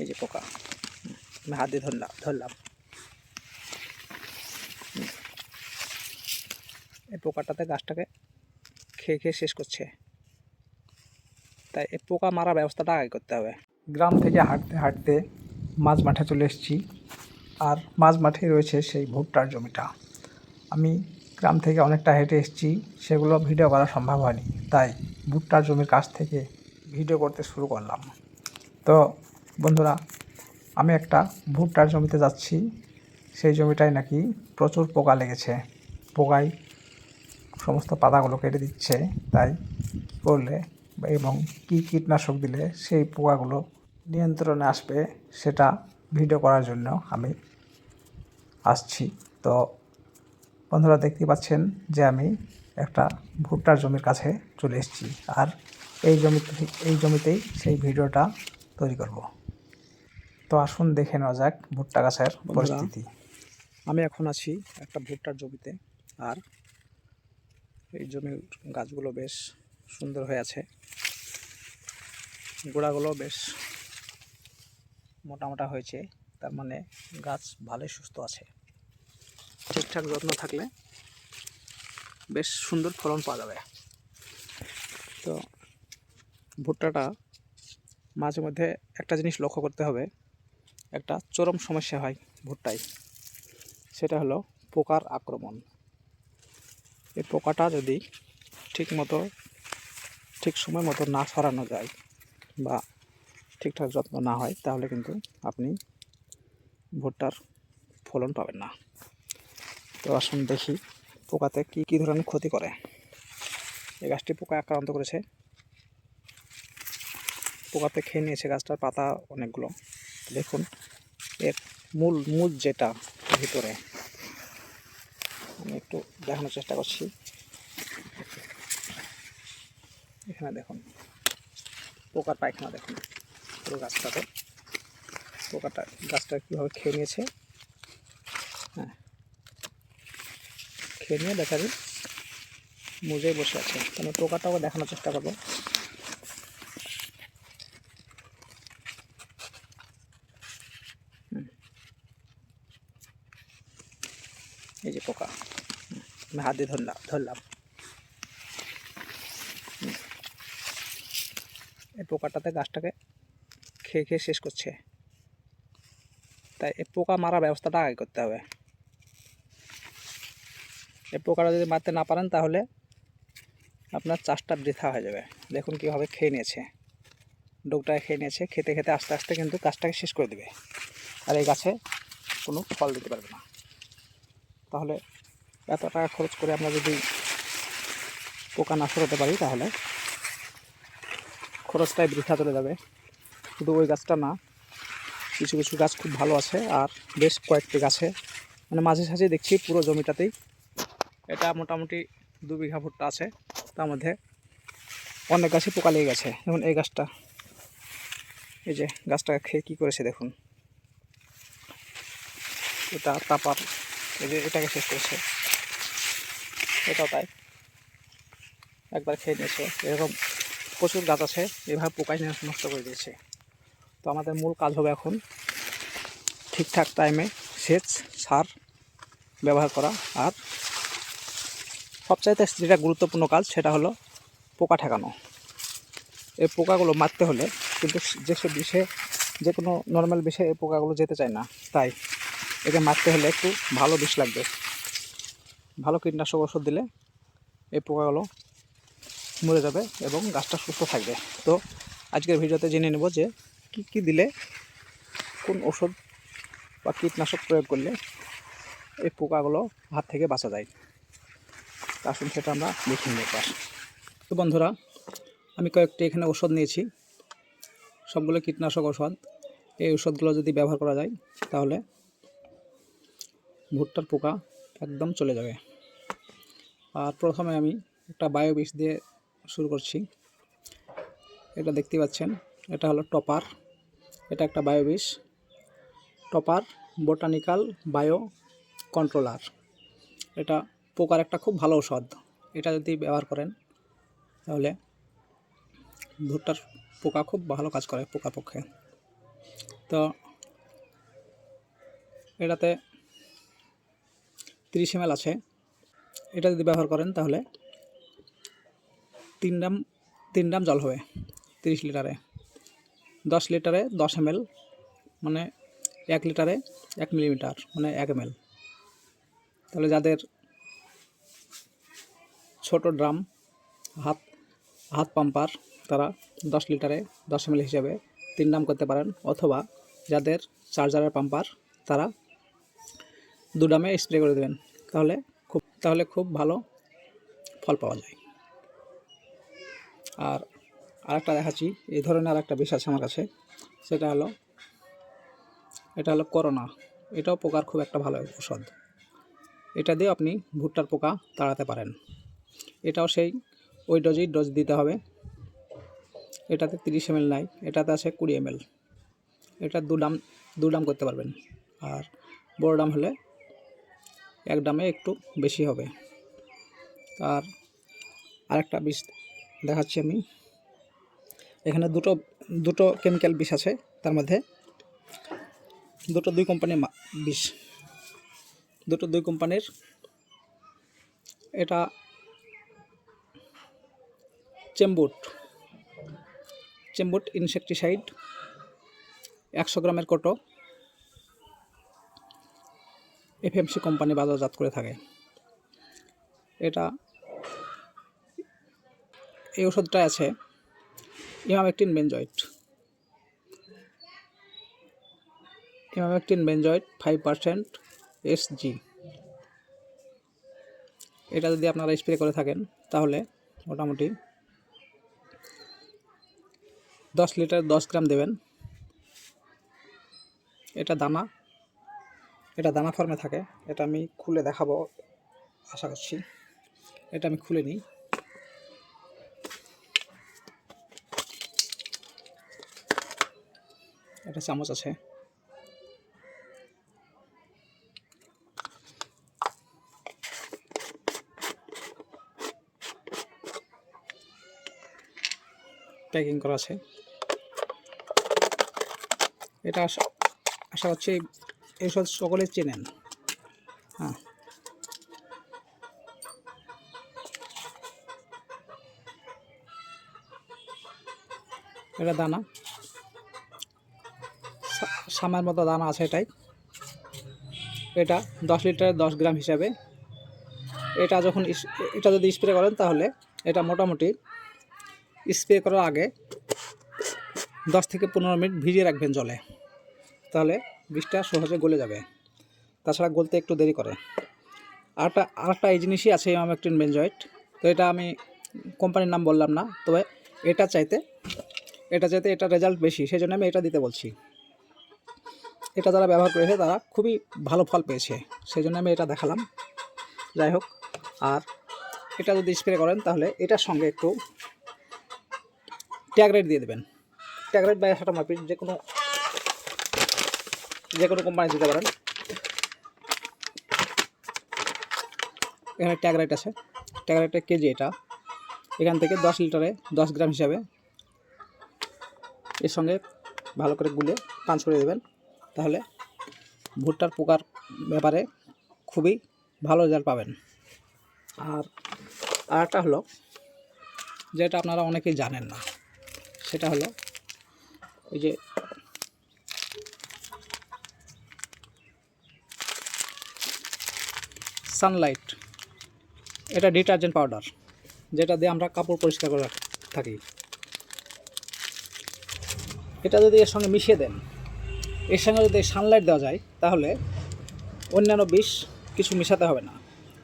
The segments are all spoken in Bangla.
এই যে পোকা। আমি হাত দিয়ে ধরলাম ধরলাম। এই পোকাটাতে গাছটাকে খেয়ে খেয়ে শেষ করছে। তাই এই পোকা মারা ব্যবস্থাটা আগে করতে হবে। গ্রাম থেকে হাঁটতে হাঁটতে মাঝ মাঠে চলে এসেছি। আর মাঝ মাঠে রয়েছে সেই ভুট্টার জমিটা। আমি গ্রাম থেকে অনেকটা হেঁটে এসেছি, সেগুলো ভিডিও করা সম্ভব হয়নি। তাই ভুট্টার জমির কাছ থেকে ভিডিও করতে শুরু করলাম। তো বন্ধুরা, আমি একটা ভুট্টার জমিতে যাচ্ছি। সেই জমিটায় নাকি প্রচুর পোকা লেগেছে। পোকায় সমস্ত পাতাগুলো কেটে দিচ্ছে। তাই করলে এবং কী কীটনাশক দিলে সেই পোকাগুলো নিয়ন্ত্রণে আসবে সেটা ভিডিও করার জন্য আমি আসছি। তো বন্ধুরা দেখতে পাচ্ছেন যে আমি একটা ভুট্টার জমির কাছে চলে এসেছি। আর এই জমিতে, এই জমিতেই সেই ভিডিওটা তৈরি করব। তো আসুন দেখে নেওয়া যাক ভুট্টা গাছের পরিস্থিতি। আমি এখন আছি একটা ভুট্টার জমিতে আর এই জমির গাছগুলো বেশ সুন্দর হয়ে আছে। গোড়াগুলো বেশ মোটা মোটা হয়েছে তার মানে গাছ ভালোই সুস্থ আছে। ঠিকঠাক যত্ন থাকলে বেশ সুন্দর ফলন পাওয়া যাবে। তো ভুট্টাটা মাঝে মধ্যে একটা জিনিস লক্ষ্য করতে হবে একটা চরম সমস্যা হয় ভুট্টায়। সেটা হলো পোকার আক্রমণ। এই পোকাটা যদি ঠিক মতো ঠিক সময় মতো না সরানো যায় বা ঠিকঠাক যত্ন না হয়, তাহলে কিন্তু আপনি ভুট্টার ফলন পাবেন না। তো আসুন দেখি পোকাতে কি কি ধরনের ক্ষতি করে। এই গাছটি পোকা আক্রান্ত করেছে। পোকাতে খেয়ে নিয়েছে গাছটার পাতা অনেকগুলো। দেখুন, এর মূল মূল যেটা ভিতরে, আমি একটু দেখানোর চেষ্টা করছি। এখানে দেখুন, পোকার পায়খানা দেখুন, পুরো গাছটাতে। পোকাটা, গাছটা কীভাবে খেয়ে নিয়েছে? হ্যাঁ। খেয়ে নিয়ে দেখা যায় মুজেই বসে আছে। আমি পোকাটাও দেখানোর চেষ্টা করব হুম। এই যে পোকা হুম, আমি হাত ধরলাম ধরলাম। এই পোকাটাতে গাছটাকে খেয়ে খেয়ে শেষ করছে। তাই এই পোকা মারা ব্যবস্থাটা আগে করতে হবে। এই পোকাটা যদি মারতে না পারেন তাহলে আপনার চাষটা বৃথা হয়ে যাবে। দেখুন কীভাবে খেয়ে নিয়েছে। ডোকটাকে খেয়ে নিয়েছে, খেতে খেতে আস্তে আস্তে কিন্তু গাছটাকে শেষ করে দেবে। আর এই গাছে কোনো ফল দিতে পারবে না। তাহলে এত টাকা খরচ করে আমরা যদি পোকা না সরাতে পারি তাহলে খরচটাই বৃথা চলে যাবে। শুধু ওই গাছটা না, কিছু কিছু গাছ খুব ভালো আছে আর বেশ কয়েকটি গাছে মানে মাঝে সাঝে দেখছি পুরো জমিটাতেই। এটা মোটামুটি দু বিঘা ভুট্টা আছে, তার মধ্যে অনেক গাছে পোকা লেগে গেছে। যেমন এই গাছটা, এই যে গাছটা খেয়ে কী করেছে দেখুন। এটা তারপর এই যে এটাকে শেষ করেছে। এটাও তাই। একবার খেয়ে নিয়েছে। এরকম প্রচুর গাছ আছে, এভাবে পোকাই নিয়ে নষ্ট করে দিয়েছে। তো আমাদের মূল কাজ হবে এখন ঠিকঠাক টাইমে সেচ, সার ব্যবহার করা। আর সবচাইতে যেটা গুরুত্বপূর্ণ কাজ, সেটা হলো পোকা ঠেকানো। এই পোকাগুলো মারতে হলে কিন্তু যেসব বিষে, যে কোনো নর্মাল বিষে এই পোকাগুলো যেতে চায় না। তাই একে মারতে হলে একটু ভালো বিষ লাগবে। ভালো কীটনাশক ওষুধ দিলে এই পোকাগুলো মরে যাবে এবং গাছটা সুস্থ থাকবে। তো আজকের ভিডিওতে জেনে নেব যে কি কি দিলে কোন ওষুধ বা কীটনাশক প্রয়োগ করলে এই পোকাগুলো হাত থেকে বাঁচা যায়। আসুন সেটা আমরা দেখে পাশ তো বন্ধুরা, আমি কয়েকটি এখানে ওষুধ নিয়েছি। সবগুলো কীটনাশক ওষুধ। এই ওষুধগুলো যদি ব্যবহার করা যায়, তাহলে ভুট্টার পোকা একদম চলে যাবে। আর প্রথমে আমি একটা বায়ো বিষ দিয়ে শুরু করছি। এটা দেখতে পাচ্ছেন, এটা হলো টপার, এটা একটা বায়ো বিষ টপার বোটানিক্যাল বায়ো কন্ট্রোলার এটা পোকার একটা খুব ভালো ঔষধ। এটা যদি ব্যবহার করেন, তাহলে ভুট্টার পোকা খুব ভালো কাজ করে পোকা পক্ষে। তো এটাতে তিরিশ এম আছে। এটা যদি ব্যবহার করেন তাহলে তিন ড্রাম তিন ড্রাম জল হবে তিরিশ লিটারে। দশ লিটারে দশ এম মানে এক লিটারে এক মিলিমিটার মানে এক এম তাহলে যাদের ছোট ড্রাম, হাত হাত পাম্পার, তারা দশ লিটারে দশ এম হিসাবে তিন ড্রাম করতে পারেন। অথবা যাদের চার্জারের পাম্পার, তারা দু ড্রামে স্প্রে করে দেবেন। তাহলে তাহলে খুব ভালো ফল পাওয়া যায়। আর আরেকটা দেখাচ্ছি, এই ধরনের আরেকটা বিষ আছে আমার কাছে, সেটা হলো, এটা হলো করোনা। এটাও পোকার খুব একটা ভালো ঔষধ। এটা দিয়ে আপনি ভুট্টার পোকা তাড়াতে পারেন। এটাও সেই, ওই ডোজেই ডোজ দিতে হবে। এটাতে তিরিশ এম নাই, এটাতে আছে কুড়ি এম এটা দু ডাম দু ডাম করতে পারবেন। আর বড় ডাম হলে এক ডামে একটু বেশি হবে। আর আরেকটা বিষ দেখাচ্ছি আমি। এখানে দুটো দুটো কেমিক্যাল বিষ আছে তার মধ্যে। দুটো দুই কোম্পানির বিষ। দুটো দুই কোম্পানির। এটা চেম্বুট। চেম্বুট ইনসেকটিসাইড। একশো গ্রামের কোটো। এফএমসি কোম্পানি বাজারজাত করে থাকে। এটা এই ওষুধটা আছে emamectin benzoate emamectin benzoate five percent SG এটা যদি আপনারা স্প্রে করে থাকেন, তাহলে মোটামুটি দশ লিটার দশ গ্রাম দেবেন। এটা দানা এটা দানা ফর্মে থাকে, এটা আমি খুলে দেখাবো, আশা করছি। এটা আমি খুলে নিই। এটা চামচ আছে। প্যাকিং করা আছে। এটা আশা আশা করছি এইসব সকলে চেনেন। হ্যাঁ। এটা দানা। সামের মতো দানা আছে এটাই। এটা দশ লিটার দশ গ্রাম হিসাবে। এটা যখন এটা যদি স্প্রে করেন তাহলে এটা মোটামুটি স্প্রে করার আগে দশ থেকে পনেরো মিনিট ভিজিয়ে রাখবেন জলে। তাহলে বিষটা সহজে গলে যাবে। তাছাড়া গলতে একটু দেরি করে। আরেকটা আরেকটা এই জিনিসই আছে ইমামেকটিন বেনজয়েট তো এটা আমি কোম্পানির নাম বললাম না, তবে এটা চাইতে এটা চাইতে এটা রেজাল্ট বেশি সেই জন্য আমি এটা দিতে বলছি। এটা যারা ব্যবহার করেছে, তারা খুবই ভালো ফল পেয়েছে সেই জন্য আমি এটা দেখালাম। যাই হোক, আর এটা যদি স্প্রে করেন, তাহলে এটার সঙ্গে একটু ট্যাগরেট দিয়ে দেবেন। ট্যাগরেট বা মাপির যে কোনো যে কোনো কোম্পানি দিতে পারেন। এখানে ট্যাগরাইট আছে। ট্যাগরাইটের কেজি এটা। এখান থেকে দশ লিটারে দশ গ্রাম হিসাবে এর সঙ্গে ভালো করে গুলে পাঁচ করে দেবেন তাহলে ভুট্টার পোকার ব্যাপারে খুবই ভালো রেজাল্ট পাবেন। আর আরেকটা হলো, যেটা আপনারা অনেকেই জানেন না, সেটা হলো ওই যে সানলাইট এটা ডিটারজেন্ট পাউডার যেটা দিয়ে আমরা কাপড় পরিষ্কার করে থাকি। এটা যদি এর সঙ্গে মিশিয়ে দেন, এর সঙ্গে যদি সানলাইট দেওয়া যায়, তাহলে অন্যান্য বিষ কিছু মিশাতে হবে না।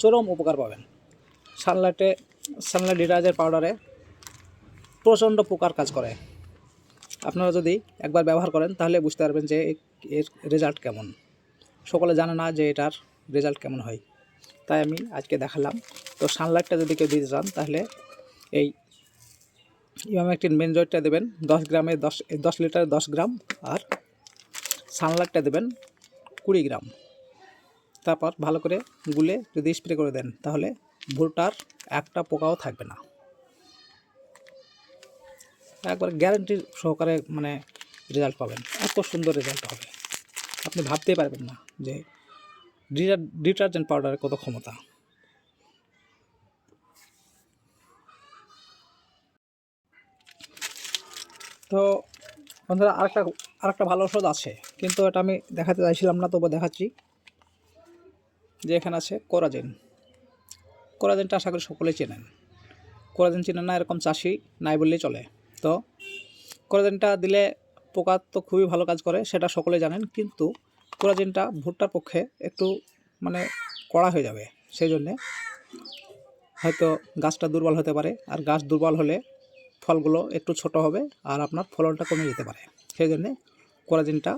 চরম উপকার পাবেন। সানলাইটে সানলাইট ডিটারজেন্ট পাউডারে প্রচণ্ড পোকার কাজ করে। আপনারা যদি একবার ব্যবহার করেন, তাহলে বুঝতে পারবেন যে এর রেজাল্ট কেমন। সকলে জানে না যে এটার রেজাল্ট কেমন হয়। তাই আমি আজকে দেখালাম। তো সানলাইটটা যদি কেউ দিতে চান, তাহলে এই ইমামেকটিন বেনজয়েডটা দেবেন, দশ গ্রামে দশ দশ লিটারে দশ গ্রাম, আর সানলাইটটা দেবেন কুড়ি গ্রাম। তারপর ভালো করে গুলে যদি স্প্রে করে দেন, তাহলে ভুট্টার একটা পোকাও থাকবে না। একবার গ্যারান্টি সহকারে মানে রেজাল্ট পাবেন। এত সুন্দর রেজাল্ট হবে। আপনি ভাবতেই পারবেন না যে ডিটারজেন্ট পাউডারের কত ক্ষমতা? তো বন্ধুরা, আরেকটা আরেকটা ভালো ওষুধ আছে, কিন্তু এটা আমি দেখাতে চাইছিলাম না তবু দেখাচ্ছি। যে এখানে আছে কোরাজেন। কোরাজেনটা আশা করি সকলেই চেনেন। কোরাজেন চেনেন না, এরকম চাষি নাই বললেই চলে। তো কোরাজেনটা দিলে পোকা তো খুবই ভালো কাজ করে, সেটা সকলে জানেন, কিন্তু কোরাজেনটা ভুট্টার পক্ষে একটু মানে কড়া হয়ে যাবে, সেই জন্যে হয়তো গাছটা দুর্বল হতে পারে। আর গাছ দুর্বল হলে ফলগুলো একটু ছোট হবে আর আপনার ফলনটা কমে যেতে পারে। সেই জন্যে কোরাজিনটা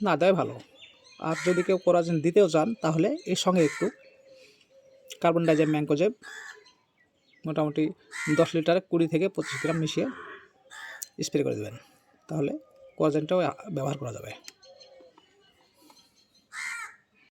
না দেয় ভালো। আর যদি কেউ কোরাজিন দিতেও চান, তাহলে এর সঙ্গে একটু কার্বন ডাইজেব ম্যাঙ্কোজেব মোটামুটি দশ লিটার কুড়ি থেকে পঁচিশ গ্রাম মিশিয়ে স্প্রে করে দেবেন। তাহলে কোরাজিনটাও ব্যবহার করা যাবে।